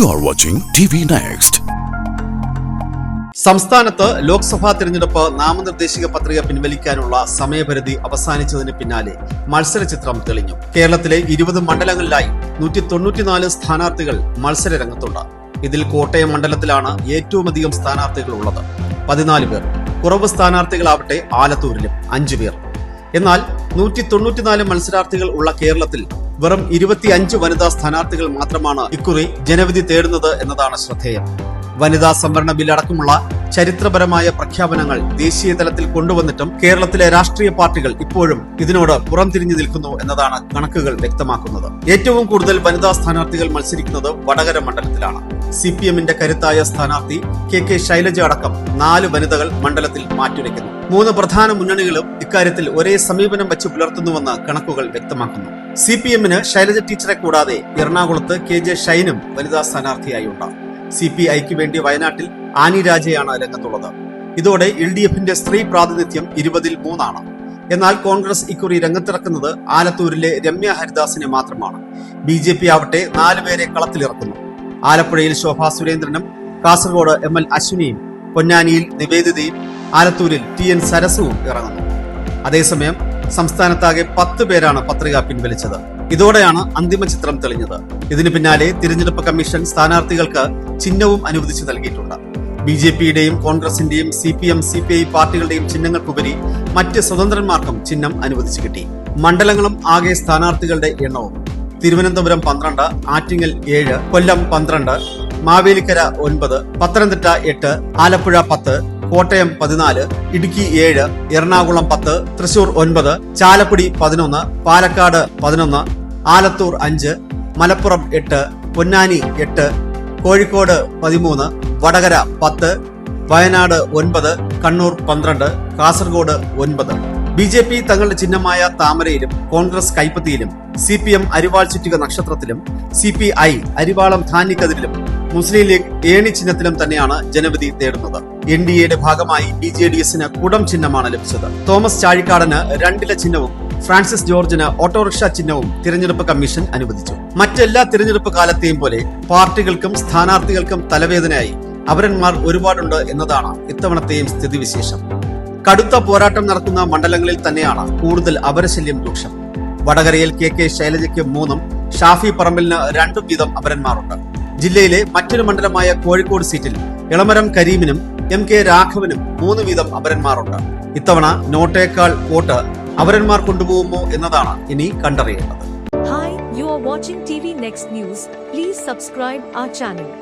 Are watching TV Next. സംസ്ഥാനത്ത് ലോക്സഭാ തിരഞ്ഞെടുപ്പ് നാമനിർദ്ദേശിക പത്രിക പിൻവലിക്കാനുള്ള സമയപരിധി അവസാനിച്ചതിന് പിന്നാലെ മത്സര ചിത്രം തെളിഞ്ഞു. കേരളത്തിലെ ഇരുപത് മണ്ഡലങ്ങളിലായി നൂറ്റി തൊണ്ണൂറ്റിനാല് സ്ഥാനാർത്ഥികൾ മത്സരരംഗത്തുണ്ട്. ഇതിൽ കോട്ടയം മണ്ഡലത്തിലാണ് ഏറ്റവുമധികം സ്ഥാനാർത്ഥികൾ ഉള്ളത് പതിനാല് പേർ. കുറവ് സ്ഥാനാർത്ഥികളാവട്ടെ ആലത്തൂരിലും അഞ്ചു പേർ. എന്നാൽ നൂറ്റി തൊണ്ണൂറ്റിനാല് മത്സരാർത്ഥികൾ ഉള്ള കേരളത്തിൽ വെറും ഇരുപത്തിയഞ്ച് വനിതാ സ്ഥാനാർത്ഥികൾ മാത്രമാണ് ഇക്കുറി ജനവിധി തേടുന്നത് എന്നതാണ് ശ്രദ്ധേയം. വനിതാ സംവരണ ബില്ലടക്കമുള്ള ചരിത്രപരമായ പ്രഖ്യാപനങ്ങൾ ദേശീയ തലത്തിൽ കൊണ്ടുവന്നിട്ടും കേരളത്തിലെ രാഷ്ട്രീയ പാർട്ടികൾ ഇപ്പോഴും ഇതിനോട് പുറംതിരിഞ്ഞു നിൽക്കുന്നു എന്നതാണ് കണക്കുകൾ വ്യക്തമാക്കുന്നത്. ഏറ്റവും കൂടുതൽ വനിതാ സ്ഥാനാർത്ഥികൾ മത്സരിക്കുന്നത് വടകര മണ്ഡലത്തിലാണ്. സി പി എമ്മിന്റെ കരുത്തായ സ്ഥാനാർത്ഥി കെ കെ ശൈലജ അടക്കം നാല് വനിതകൾ മണ്ഡലത്തിൽ മാറ്റുരയ്ക്കുന്നു. മൂന്ന് പ്രധാന മുന്നണികളും ഇക്കാര്യത്തിൽ ഒരേ സമീപനം വെച്ച് പുലർത്തുന്നുവെന്ന് കണക്കുകൾ വ്യക്തമാക്കുന്നു. സി പി എമ്മിന് ശൈലജ ടീച്ചറെ കൂടാതെ എറണാകുളത്ത് കെ ജെ ഷൈനും വനിതാ സ്ഥാനാർത്ഥിയായി ഉണ്ടാകും സി പി ഐക്ക് വേണ്ടി വയനാട്ടിൽ ആനി രാജയാണ് രംഗത്തുള്ളത്. ഇതോടെ എൽ ഡി എഫിന്റെ സ്ത്രീ പ്രാതിനിധ്യം ഇരുപതിൽ മൂന്നാണ്. എന്നാൽ കോൺഗ്രസ് ഇക്കുറി രംഗത്തിറക്കുന്നത് ആലത്തൂരിലെ രമ്യ ഹരിദാസിനെ മാത്രമാണ്. ബി ജെ പി ആവട്ടെ നാലുപേരെ കളത്തിലിറക്കുന്നു. ആലപ്പുഴയിൽ ശോഭാ സുരേന്ദ്രനും കാസർഗോഡ് എം എൽ അശ്വിനിയും പൊന്നാനിയിൽ നിവേദിതയും ആലത്തൂരിൽ ടി എൻ സരസുവും ഇറങ്ങുന്നു. അതേസമയം സംസ്ഥാനത്താകെ പത്ത് പേരാണ് പത്രിക പിൻവലിച്ചത്. ഇതോടെയാണ് അന്തിമ ചിത്രം തെളിഞ്ഞത്. ഇതിനു പിന്നാലെ തിരഞ്ഞെടുപ്പ് കമ്മീഷൻ സ്ഥാനാർത്ഥികൾക്ക് ചിഹ്നവും അനുവദിച്ചു നൽകിയിട്ടുണ്ട്. ബി ജെ പിയുടെയും കോൺഗ്രസിന്റെയും C P M C P I പാർട്ടികളുടെയും ചിഹ്നങ്ങൾക്കുപരി മറ്റ് സ്വതന്ത്രന്മാർക്കും ചിഹ്നം അനുവദിച്ചു കിട്ടി. മണ്ഡലങ്ങളും ആകെ സ്ഥാനാർത്ഥികളുടെ എണ്ണവും. തിരുവനന്തപുരം പന്ത്രണ്ട് ആറ്റിങ്ങൽ ഏഴ് കൊല്ലം പന്ത്രണ്ട് മാവേലിക്കര ഒൻപത് പത്തനംതിട്ട എട്ട് ആലപ്പുഴ പത്ത് കോട്ടയം പതിനാല് ഇടുക്കി ഏഴ് എറണാകുളം പത്ത് തൃശൂർ ഒൻപത് ചാലക്കുടി പതിനൊന്ന് പാലക്കാട് പതിനൊന്ന് ആലത്തൂർ അഞ്ച് മലപ്പുറം എട്ട് പൊന്നാനി എട്ട് കോഴിക്കോട് പതിമൂന്ന് വടകര പത്ത് വയനാട് ഒൻപത് കണ്ണൂർ പന്ത്രണ്ട് കാസർഗോഡ് ഒൻപത്. ബി ജെ പി തങ്ങളുടെ ചിഹ്നമായ താമരയിലും കോൺഗ്രസ് കൈപ്പത്തിയിലും സി പി എം അരിവാൾ ചുറ്റിക നക്ഷത്രത്തിലും സി പി ഐ അരിവാളം ധാന്യക്കതിരിലും മുസ്ലിം ലീഗ് ഏണി ചിഹ്നത്തിലും തന്നെയാണ് ജനവിധി തേടുന്നത്. എൻ ഡി എയുടെ ഭാഗമായി ബി ജെ ഡി എസിന് കുടം ചിഹ്നമാണ് ലഭിച്ചത്. തോമസ് ചാഴിക്കാടന് രണ്ടില ചിഹ്നവും ഫ്രാൻസിസ് ജോർജിന് ഓട്ടോറിക്ഷ ചിഹ്നവും തിരഞ്ഞെടുപ്പ് കമ്മീഷൻ അനുവദിച്ചു. മറ്റെല്ലാ തിരഞ്ഞെടുപ്പ് കാലത്തെയും പോലെ പാർട്ടികൾക്കും സ്ഥാനാർത്ഥികൾക്കും തലവേദനയായി. അവരന്മാർ ഒരുപാടുണ്ട് എന്നതാണ് ഇത്തവണത്തെയും സ്ഥിതിവിശേഷം. കടുത്ത പോരാട്ടം നടക്കുന്ന മണ്ഡലങ്ങളിൽ തന്നെയാണ് കൂടുതൽ അപരശല്യം രൂക്ഷം. വടകരയിൽ കെ കെ ശൈലജയ്ക്ക് മൂന്നും ഷാഫി പറമ്പിലിന് രണ്ടും വീതം അപരന്മാരുണ്ട്. ജില്ലയിലെ മറ്റൊരു മണ്ഡലമായ കോഴിക്കോട് സീറ്റിൽ ഇളമരം കരീമിനും എം കെ രാഘവനും മൂന്ന് വീതം അപരന്മാരുണ്ട്. ഇത്തവണ നോട്ടേക്കാൾ വോട്ട് അപരന്മാർ കൊണ്ടുപോകുമോ എന്നതാണ് ഇനി കണ്ടറിയേണ്ടത്. Hi, you are watching TV Next News. Please subscribe our channel.